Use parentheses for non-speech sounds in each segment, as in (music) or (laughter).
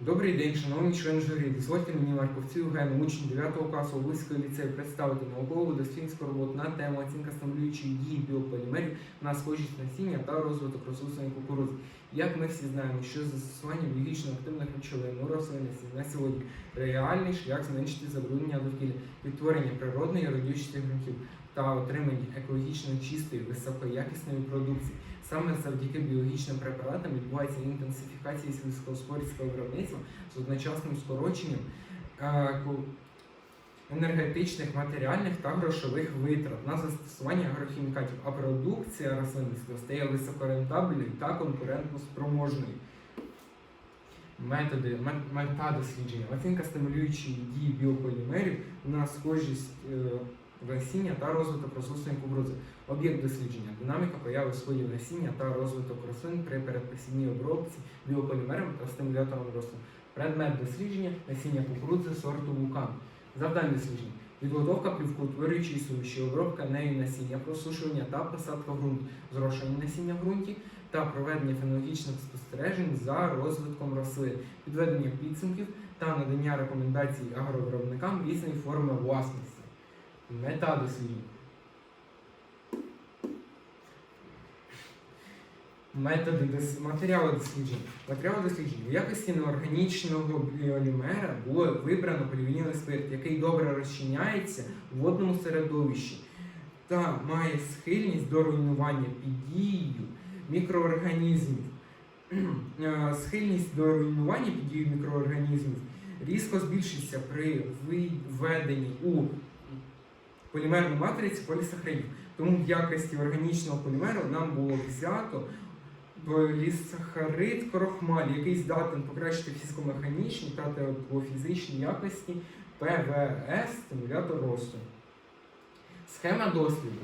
Добрий день, шановні члени журі. Дозвольте мені Марковцю Євгену, учень 9 класу Волинського ліцею, представити наукову дослідницьку роботу на тему оцінка стимулюючої дії біополімерів на схожість насіння та розвиток рослинної кукурудзи. Як ми всі знаємо, що застосування біологічно активних речовин у рослинності на сьогодні реальний шлях зменшити забруднення довкілля, відтворення природної родючості ґрунтів та отримання екологічно чистої, високоякісної продукції. Саме завдяки біологічним препаратам відбувається інтенсифікація сільськогосподарського виробництва з одночасним скороченням е, енергетичних, матеріальних та грошових витрат на застосування агрохімікатів, а продукція рослинництва стає високорентабельною та конкурентноспроможною. Методи мет- мета дослідження, оцінка стимулюючої дії біополімерів на схожість е, насіння та розвиток рослинної кукурудзи. Об'єкт дослідження, динаміка появи сходів насіння та розвиток рослин при передпосівній обробці біополімерами та стимулятором росту. Предмет дослідження насіння кукурудзи сорту вулкан. Завдання дослідження. Підготовка плівкоутворюючої суміші, обробка нею насіння, просушування та посадка в ґрунт, зрошення насіння в ґрунті та проведення фенологічних спостережень за розвитком рослин, підведення підсумків та надання рекомендацій агровиробникам різної форми власності. Мета дослідження. Методи дос... матеріали досліджень. Матеріали досліджень. В якості неорганічного біолімера було вибрано полівінілий спирт, який добре розчиняється в водному середовищі та має схильність до руйнування під дією мікроорганізмів. (clears throat) Е, Схильність до руйнування під дією мікроорганізмів різко збільшиться при введенні у полімерну матрицю полісахаридів. Тому в якості органічного полімеру нам було взято полісахарид крохмаль, який здатен покращити фізико-механічні та теплофізичні якості ПВС стимулятор росту. Схема досліду.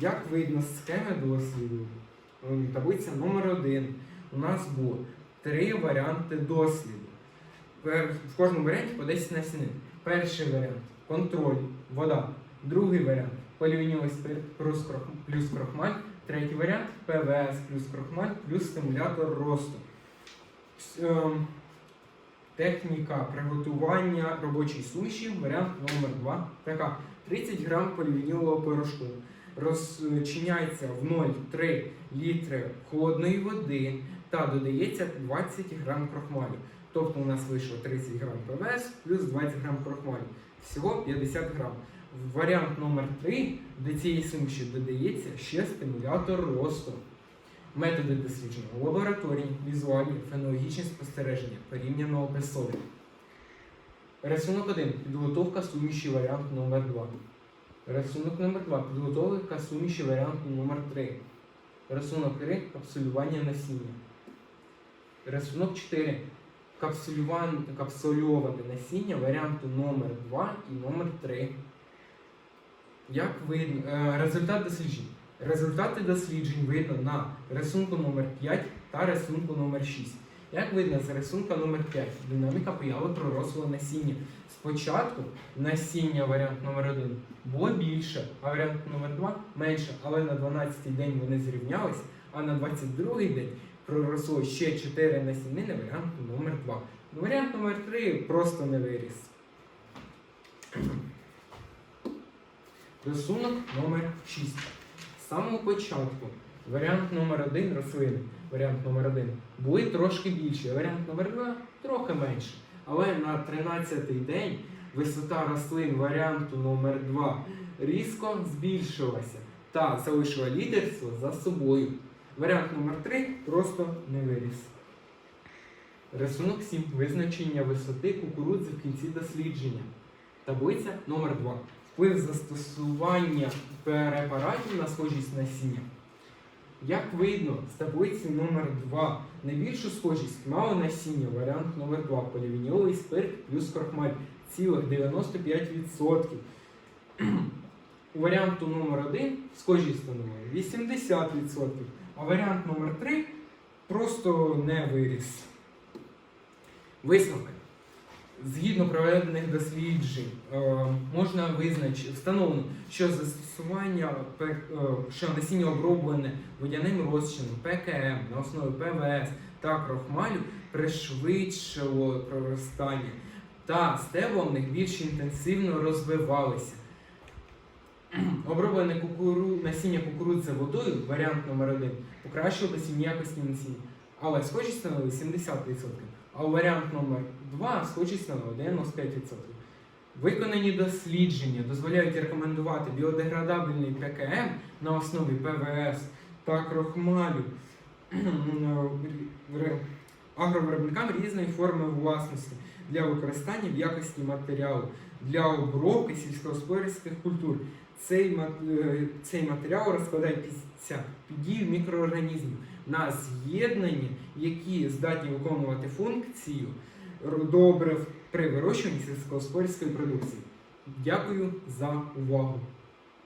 Як видно з схеми досліду, таблиця номер 1 у нас було три варіанти досліду. В кожному варіанті по 10 насінин. Перший варіант контроль, вода. Другий варіант полівінілий спирт плюс крох- плюс крохмаль. Третій варіант ПВС плюс крохмаль плюс стимулятор росту. Ем, Техніка приготування робочої суміші, варіант номер 2 така. 30 грам полівінілового порошку розчиняється в 0,3 літри холодної води та додається 20 грам крохмалю. Тобто у нас вийшло 30 грам ПВС плюс 20 грам крохмалю. Всього 50 грам. Варіант номер 3 до цієї суміші додається ще стимулятор росту. Методи дослідження лабораторії, візуальні, фенологічні спостереження, порівняно описові. Рисунок 1. Підготовка суміші варіант номер 2 Рисунок номер 2. Підготовка суміші варіант номер 3 Рисунок 3. Капсулювання насіння. Рисунок 4. Капсульоване насіння варіанту номер 2 і номер 3. Як видно, е, результат досліджень. Результати досліджень видно на рисунку номер 5 та рисунку номер 6. Як видно з рисунка номер 5, динаміка появи пророслого насіння. Спочатку насіння варіант номер 1 було більше, а варіант номер 2 менше, але на 12-й день вони зрівнялися, а на 22-й день проросло ще 4 насінини варіант номер 2. Варіант номер 3 просто не виріс. Рисунок номер 6. З самого початку варіант номер 1 рослини, варіант номер 1 були трошки більші, варіант номер 2 трохи менше. Але на 13-й день висота рослин варіанту номер 2 різко збільшилася та залишила лідерство за собою. Варіант номер 3 просто не виріс. Рисунок 7. Визначення висоти кукурудзи в кінці дослідження. Таблиця номер 2 Вплив застосування препаратів на схожість насіння. Як видно, з таблиці номер 2 найбільшу схожість мало насіння, варіант номер 2 полівініловий спирт плюс крохмаль цілих 95%. (clears throat) У варіанту номер 1 схожість становить 80%, а варіант номер 3 просто не виріс. Висновки. Згідно проведених досліджень, е, можна визначити, встановлено, що застосування е, що насіння оброблене водяним розчином ПКМ на основі ПВС та крохмалю пришвидшило проростання, та стебла в них більш інтенсивно розвивалися. Оброблене кукуру... насіння кукурудзи водою, варіант номер 1 покращило посівні якості насіння, але схожість становила 70%, а варіант номер 2 схожість становила 95%. Виконані дослідження дозволяють рекомендувати біодеградабельний ПКМ на основі ПВС та крохмалю агровиробникам різної форми власності для використання в якості матеріалу для обробки сільськогосподарських культур. Цей, е, цей матеріал розкладається дію мікроорганізмів на з'єднання, які здатні виконувати функцію добрив при вирощуванні сільськогосподарської продукції. Дякую за увагу!